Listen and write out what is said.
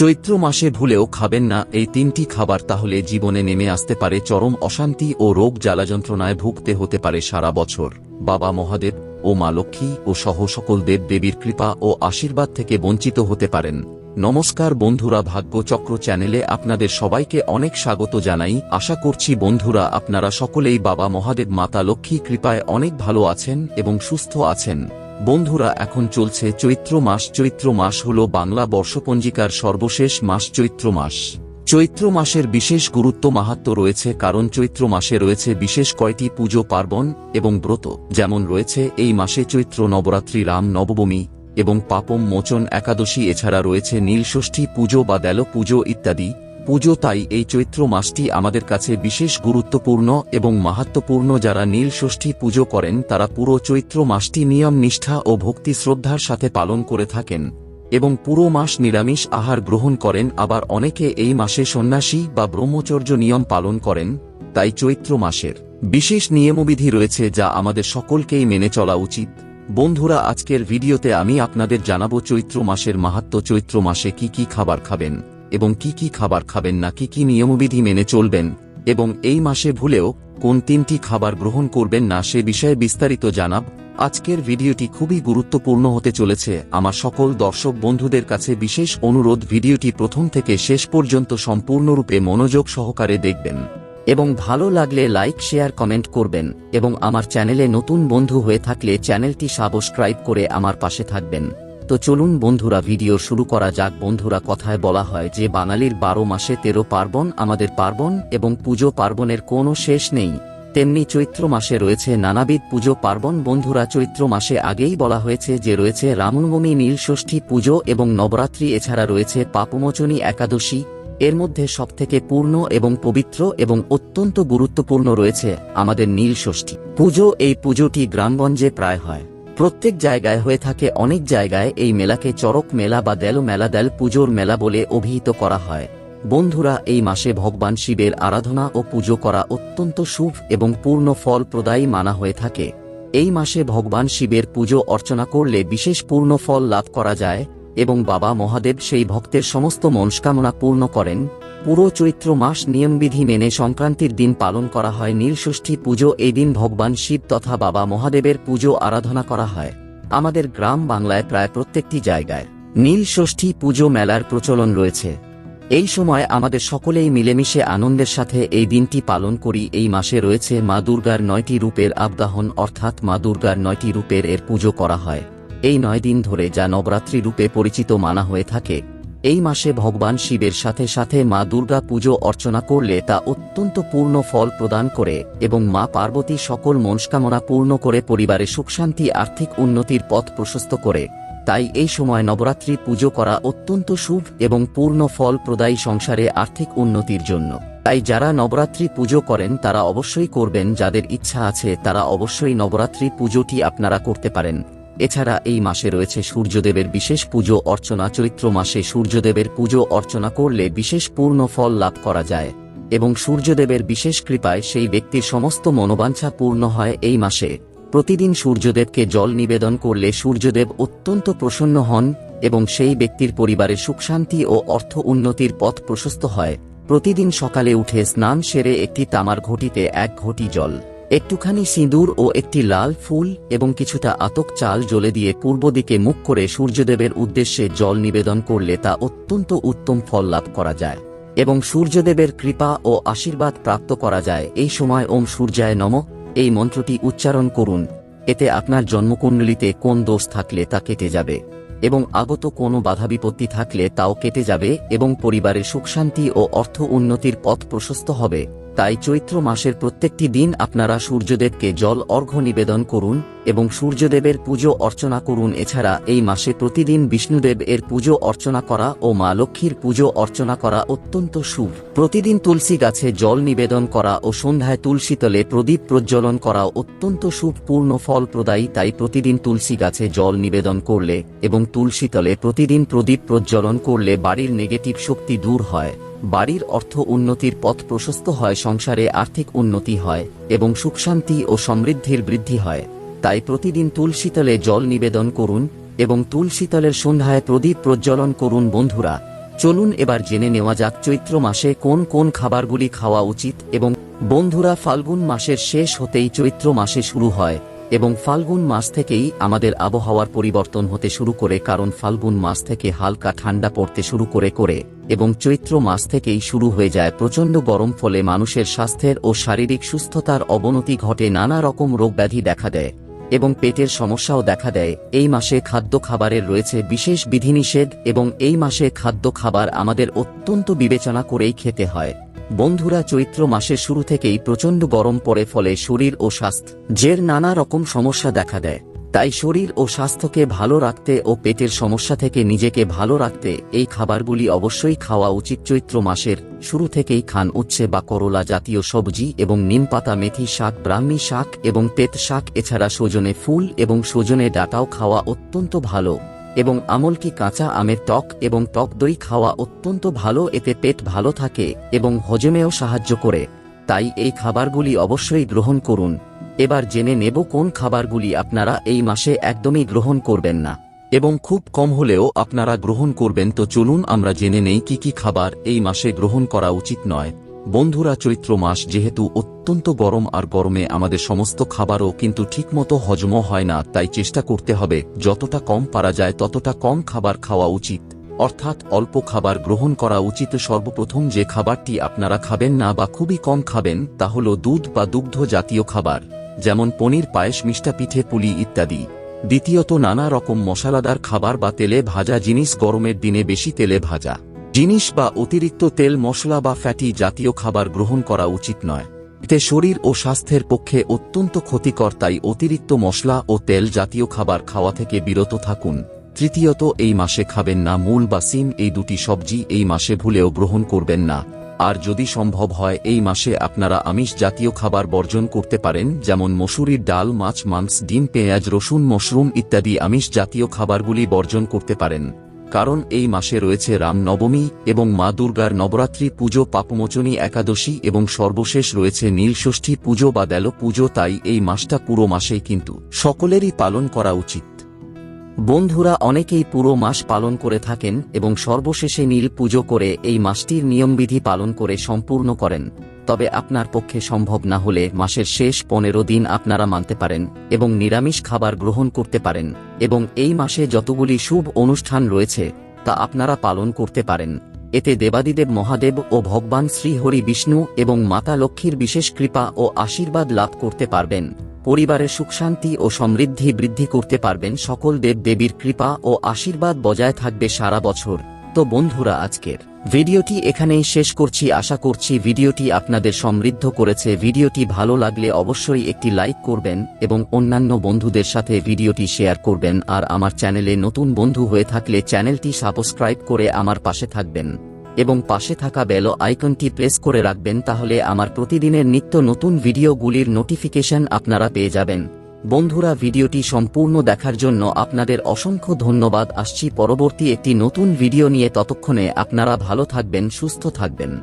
চৈত্র মাসে ভুলেও খাবেন না এই তিনটি খাবার, তাহলে জীবনে নেমে আসতে পারে চরম অশান্তি ও রোগ জ্বালাযন্ত্রণায় ভুগতে হতে পারে সারা বছর। বাবা মহাদেব ও মা লক্ষ্মী ও সহ সকল দেব দেবীর কৃপা ও আশীর্বাদ থেকে বঞ্চিত হতে পারেন। নমস্কার বন্ধুরা ভাগ্যচক্র চ্যানেলে আপনাদের সবাইকে অনেক স্বাগত জানাই। আশা করছি বন্ধুরা, আপনারা সকলেই বাবা মহাদেব মাতা লক্ষ্মী কৃপায় অনেক ভালো আছেন এবং সুস্থ আছেন। বন্ধুরা, এখন চলছে চৈত্র মাস। চৈত্র মাস হল বাংলা বর্ষপঞ্জিকার সর্বশেষ মাস চৈত্র মাস। চৈত্র মাসের বিশেষ গুরুত্ব মাহাত্ম রয়েছে কারণ চৈত্র মাসে রয়েছে বিশেষ কয়টি পুজো পার্বণ এবং ব্রত। যেমন রয়েছে এই মাসে চৈত্র নবরাত্রি, রাম নবমী এবং পাপম মোচন একাদশী। এছাড়া রয়েছে নীলষষ্ঠী পুজো বা দেল পুজো ইত্যাদি। পুজো তাই এই চৈত্র মাসটি আমাদের কাছে বিশেষ গুরুত্বপূর্ণ এবং মাহাত্মপূর্ণ যারা নীল ষষ্ঠী পুজো করেন তারা পুরো চৈত্র মাসটি নিয়ম নিষ্ঠা ও ভক্তি শ্রদ্ধার সাথে পালন করে থাকেন এবং পুরো মাস নিরামিষ আহার গ্রহণ করেন। আবার অনেকে এই মাসে সন্ন্যাসী বা ব্রহ্মচর্য নিয়ম পালন করেন, তাই চৈত্র মাসের বিশেষ নিয়মবিধি রয়েছে যা আমাদের সকলকেই মেনে চলা উচিত। বন্ধুরা, আজকের ভিডিওতে আমি আপনাদের জানাব চৈত্র মাসের মাহাত্ম চৈত্র মাসে কি কি খাবার খাবেন। এবং কি কি খাবার খাবেন না কি কি নিয়মবিধি মেনে চলবেন, এবং এই মাসে ভুলেও কোন তিনটি খাবার গ্রহণ করবেন না সে বিষয়ে বিস্তারিত জানাব। আজকের ভিডিওটি খুবই গুরুত্বপূর্ণ হতে চলেছে। আমার সকল দর্শক বন্ধুদের কাছে বিশেষ অনুরোধ, ভিডিওটি প্রথম থেকে শেষ পর্যন্ত সম্পূর্ণরূপে মনোযোগ সহকারে দেখবেন। এবং ভালো লাগলে লাইক, শেয়ার, কমেন্ট করবেন। এবং আমার চ্যানেলে নতুন বন্ধু হয়ে থাকলে চ্যানেলটি সাবস্ক্রাইব করে আমার পাশে থাকবেন। তো চলুন বন্ধুরা, ভিডিও শুরু করা যাক। বন্ধুরা, কথায় বলা হয় যে বাঙালির বারো মাসে তেরো পার্বণ আমাদের পার্বণ এবং পুজো পার্বণের কোনো শেষ নেই। তেমনি চৈত্র মাসে রয়েছে নানাবিধ পুজো পার্বণ। বন্ধুরা, চৈত্র মাসে আগেই বলা হয়েছে যে রয়েছে রামনবমী, নীলষষ্ঠী পুজো এবং নবরাত্রি। এছাড়া রয়েছে পাপমোচনী একাদশী। এর মধ্যে সবথেকে পূর্ণ এবং পবিত্র এবং অত্যন্ত গুরুত্বপূর্ণ রয়েছে আমাদের নীলষষ্ঠী। পুজো, এই পুজোটি গ্রামগঞ্জে প্রায় হয়। প্রত্যেক জায়গায় হয়ে থাকে অনেক জায়গায় এই মেলাকে চরক মেলা বা দেল মেলা, দেল পুজোর মেলা বলে অভিহিত করা হয়। বন্ধুরা, এই মাসে ভগবান শিবের আরাধনা ও পুজো করা অত্যন্ত শুভ এবং পূর্ণ ফল প্রদায়ী মানা হয়ে থাকে। এই মাসে ভগবান শিবের পুজো অর্চনা করলে বিশেষ পূর্ণ ফল লাভ করা যায়। এবং বাবা মহাদেব সেই ভক্তের সমস্ত মনস্কামনা পূর্ণ করেন। পুরো চৈত্র মাস নিয়মবিধি মেনে সংক্রান্তির দিন পালন করা হয়। নীলষষ্ঠী পুজো এই দিন ভগবান শিব তথা বাবা মহাদেবের পুজো আরাধনা করা হয়। আমাদের গ্রাম বাংলায় প্রায় প্রত্যেকটি জায়গায় নীল ষষ্ঠী পুজো মেলার প্রচলন রয়েছে। এই সময় আমাদের সকলেই মিলেমিশে আনন্দের সাথে এই দিনটি পালন করি। এই মাসে রয়েছে মা দুর্গার নয়টি রূপের আবদাহন, অর্থাৎ মা দুর্গার নয়টি রূপের এর পুজো করা হয়। এই নয় দিন ধরে যা নবরাত্রি রূপে পরিচিত মানা হয়ে থাকে, এই মাসে ভগবান শিবের সাথে সাথে মা দুর্গা পুজো অর্চনা করলে তা অত্যন্ত পূর্ণ ফল প্রদান করে এবং মা পার্বতী সকল মনস্কামনা পূর্ণ করে পরিবারে সুখশান্তি আর্থিক উন্নতির পথ প্রশস্ত করে। তাই এই সময় নবরাত্রি পুজো করা অত্যন্ত শুভ এবং পূর্ণ ফল প্রদায়ী সংসারে আর্থিক উন্নতির জন্য। তাই যারা নবরাত্রি পুজো করেন তারা অবশ্যই করবেন যাদের ইচ্ছা আছে তারা অবশ্যই নবরাত্রি পুজোটি আপনারা করতে পারেন। এছাড়া এই মাসে রয়েছে সূর্যদেবের বিশেষ পুজো অর্চনা, চৈত্র মাসে সূর্যদেবের পুজো অর্চনা করলে বিশেষ পূর্ণ ফল লাভ করা যায়। এবং সূর্যদেবের বিশেষ কৃপায় সেই ব্যক্তির সমস্ত মনোবাঞ্ছা পূর্ণ হয় এই মাসে। প্রতিদিন সূর্যদেবকে জল নিবেদন করলে সূর্যদেব অত্যন্ত প্রসন্ন হন এবং সেই ব্যক্তির পরিবারে সুখশান্তি ও অর্থ উন্নতির পথ প্রশস্ত হয়। প্রতিদিন সকালে উঠে স্নান সেরে একটি তামার ঘটিতে এক ঘটি জল। একটুখানি সিঁদুর ও একটি লাল ফুল এবং কিছুটা আতক চাল জ্বলে দিয়ে পূর্ব দিকে মুখ করে সূর্যদেবের উদ্দেশ্যে জল নিবেদন করলে তা অত্যন্ত উত্তম ফল লাভ করা যায় এবং সূর্যদেবের কৃপা ও আশীর্বাদ প্রাপ্ত করা যায়। এই সময় ওম সূর্যায় নম। এই মন্ত্রটি উচ্চারণ করুন। এতে আপনার জন্মকুণ্ডলিতে কোন দোষ থাকলে তা কেটে যাবে এবং আগত কোনো বাধা বিপত্তি থাকলে তাও কেটে যাবে এবং পরিবারের সুখশান্তি ও অর্থ উন্নতির পথ প্রশস্ত হবে। তাই চৈত্র মাসের প্রত্যেকটি দিন আপনারা সূর্যদেবকে জল অর্ঘ্য নিবেদন করুন এবং সূর্যদেবের পুজো অর্চনা করুন। এছাড়া এই মাসে প্রতিদিন বিষ্ণুদেব এর পুজো অর্চনা করা ও মা লক্ষ্মীর পুজো অর্চনা করা অত্যন্ত শুভ প্রতিদিন তুলসী গাছে জল নিবেদন করা ও সন্ধ্যায় তুলসী তলে প্রদীপ প্রজ্বলন করা অত্যন্ত শুভ পূর্ণ ফল প্রদায়ী, তাই প্রতিদিন তুলসী গাছে জল নিবেদন করলে এবং তুলসী তলে প্রতিদিন প্রদীপ প্রজ্বলন করলে বাড়ির নেগেটিভ শক্তি দূর হয়। বাড়ির অর্থ উন্নতির পথ প্রশস্ত হয়, সংসারে আর্থিক উন্নতি হয় এবং সুখশান্তি ও সমৃদ্ধির বৃদ্ধি হয়। তাই প্রতিদিন তুলসীতলে জল নিবেদন করুন এবং তুলসীতলের সন্ধ্যায় প্রদীপ প্রজ্বলন করুন বন্ধুরা। চলুন এবার জেনে নেওয়া যাক চৈত্র মাসে কোন কোন খাবারগুলি খাওয়া উচিত এবং বন্ধুরা ফাল্গুন মাসের শেষ হতেই চৈত্র মাসে শুরু হয়। এবং ফাল্গুন মাস থেকেই আমাদের আবহাওয়ার পরিবর্তন হতে শুরু করে, কারণ ফাল্গুন মাস থেকে হালকা ঠান্ডা পড়তে শুরু করে করে এবং চৈত্র মাস থেকেই শুরু হয়ে যায় প্রচণ্ড গরম, ফলে মানুষের স্বাস্থ্যের ও শারীরিক সুস্থতার অবনতি ঘটে, নানা রকম রোগব্যাধি দেখা দেয় এবং পেটের সমস্যাও দেখা দেয়। এই মাসে খাদ্য খাবারের রয়েছে বিশেষ বিধিনিষেধ এবং এই মাসে খাদ্য খাবার আমাদের অত্যন্ত বিবেচনা করেই খেতে হয়। বন্ধুরা চৈত্র মাসের শুরু থেকেই প্রচণ্ড গরম পড়ে ফলে শরীর ও স্বাস্থ্য জের নানা রকম সমস্যা দেখা দেয়। তাই শরীর ও স্বাস্থ্যকে ভালো রাখতে ও পেটের সমস্যা থেকে নিজেকে ভালো রাখতে এই খাবারগুলি অবশ্যই খাওয়া উচিত চৈত্র মাসের শুরু থেকেই খান উচ্ছে বা করলা জাতীয় সবজি এবং নিমপাতা মেথি শাক, ব্রাহ্মী শাক এবং তেত শাক, এছাড়া সজনে ফুল এবং সজনে ডাটাও খাওয়া অত্যন্ত ভালো। এবং আমলকি কাঁচা আমের টক এবং টক দই খাওয়া অত্যন্ত ভালো, এতে পেট ভালো থাকে এবং হজমেও সাহায্য করে। তাই এই খাবারগুলি অবশ্যই গ্রহণ করুন। এবার জেনে নেব কোন খাবারগুলি আপনারা এই মাসে একদমই গ্রহণ করবেন না। এবং খুব কম হলেও আপনারা গ্রহণ করবেন। তো চলুন আমরা জেনে নেই কি কি খাবার এই মাসে গ্রহণ করা উচিত নয়। বন্ধুরা, চৈত্র মাস যেহেতু অত্যন্ত গরম আর গরমে আমাদের সমস্ত খাবারও কিন্তু ঠিকমতো হজমও হয় না, তাই চেষ্টা করতে হবে যতটা কম পারা যায় ততটা কম খাবার খাওয়া উচিত। অর্থাৎ অল্প খাবার গ্রহণ করা উচিত। সর্বপ্রথম যে খাবারটি আপনারা খাবেন না বা খুবই কম খাবেন তা হল দুধ বা দুগ্ধ জাতীয় খাবার, যেমন পনির, পায়েস, মিষ্টা পিঠে, পুলি ইত্যাদি। দ্বিতীয়ত, নানা রকম মশলাদার খাবার বা তেলে ভাজা জিনিস গরমের দিনে বেশি তেলে ভাজা। জিনিস বা অতিরিক্ত তেল, মশলা বা ফ্যাটি জাতীয় খাবার গ্রহণ করা উচিত নয়। এতে শরীর ও স্বাস্থ্যের পক্ষে অত্যন্ত ক্ষতিকর, তাই অতিরিক্ত মশলা ও তেল জাতীয় খাবার খাওয়া থেকে বিরত থাকুন। তৃতীয়ত, এই মাসে খাবেন না মূল বা সিম, এই দুটি সবজি এই মাসে ভুলেও গ্রহণ করবেন না। আর যদি সম্ভব হয়, এই মাসে আপনারা আমিষ জাতীয় খাবার বর্জন করতে পারেন, যেমন মসুরির ডাল, মাছ, মাংস, ডিম, পেঁয়াজ, রসুন, মশরুম ইত্যাদি আমিষ জাতীয় খাবারগুলি বর্জন করতে পারেন। কারণ এই মাসে রয়েছে রাম নবমী এবং মা দুর্গার নবরাত্রি পুজো, পাপমোচনী একাদশী এবং সর্বশেষ রয়েছে নীলষষ্ঠী পুজো বা দেল পুজো। তাই এই মাসটা পুরো মাসেই কিন্তু সকলেরই পালন করা উচিত। বন্ধুরা, অনেকেই পুরো মাস পালন করে থাকেন এবং সর্বশেষে নীল পুজো করে এই মাসটির নিয়মবিধি পালন করে সম্পূর্ণ করেন। তবে আপনার পক্ষে সম্ভব না হলে মাসের শেষ পনেরো দিন আপনারা মানতে পারেন এবং নিরামিষ খাবার গ্রহণ করতে পারেন এবং এই মাসে যতগুলি শুভ অনুষ্ঠান রয়েছে তা আপনারা পালন করতে পারেন। এতে দেবাদিদেব মহাদেব ও ভগবান শ্রীহরি বিষ্ণু এবং মাতা লক্ষ্মীর বিশেষ কৃপা ও আশীর্বাদ লাভ করতে পারবেন। পরিবারের সুখশান্তি ও সমৃদ্ধি বৃদ্ধি করতে পারবেন সকল দেব দেবীর কৃপা ও আশীর্বাদ বজায় থাকবে সারা বছর। তো বন্ধুরা, আজকের ভিডিওটি এখানেই শেষ করছি। আশা করছি ভিডিওটি আপনাদের সমৃদ্ধ করেছে। ভিডিওটি ভালো লাগলে অবশ্যই একটি লাইক করবেন এবং অন্যান্য বন্ধুদের সাথে ভিডিওটি শেয়ার করবেন। আর আমার চ্যানেলে নতুন বন্ধু হয়ে থাকলে চ্যানেলটি সাবস্ক্রাইব করে আমার পাশে থাকবেন। এবং পাশে থাকা বেল আইকনটি প্রেস করে রাখবেন তাহলে আমার প্রতিদিনের নিত্য নতুন ভিডিওগুলির নোটিফিকেশন আপনারা পেয়ে যাবেন। বন্ধুরা, ভিডিওটি সম্পূর্ণ দেখার জন্য আপনাদের অসংখ্য ধন্যবাদ। আসছি পরবর্তী একটি নতুন ভিডিও নিয়ে। ততক্ষণে আপনারা ভালো থাকবেন, সুস্থ থাকবেন।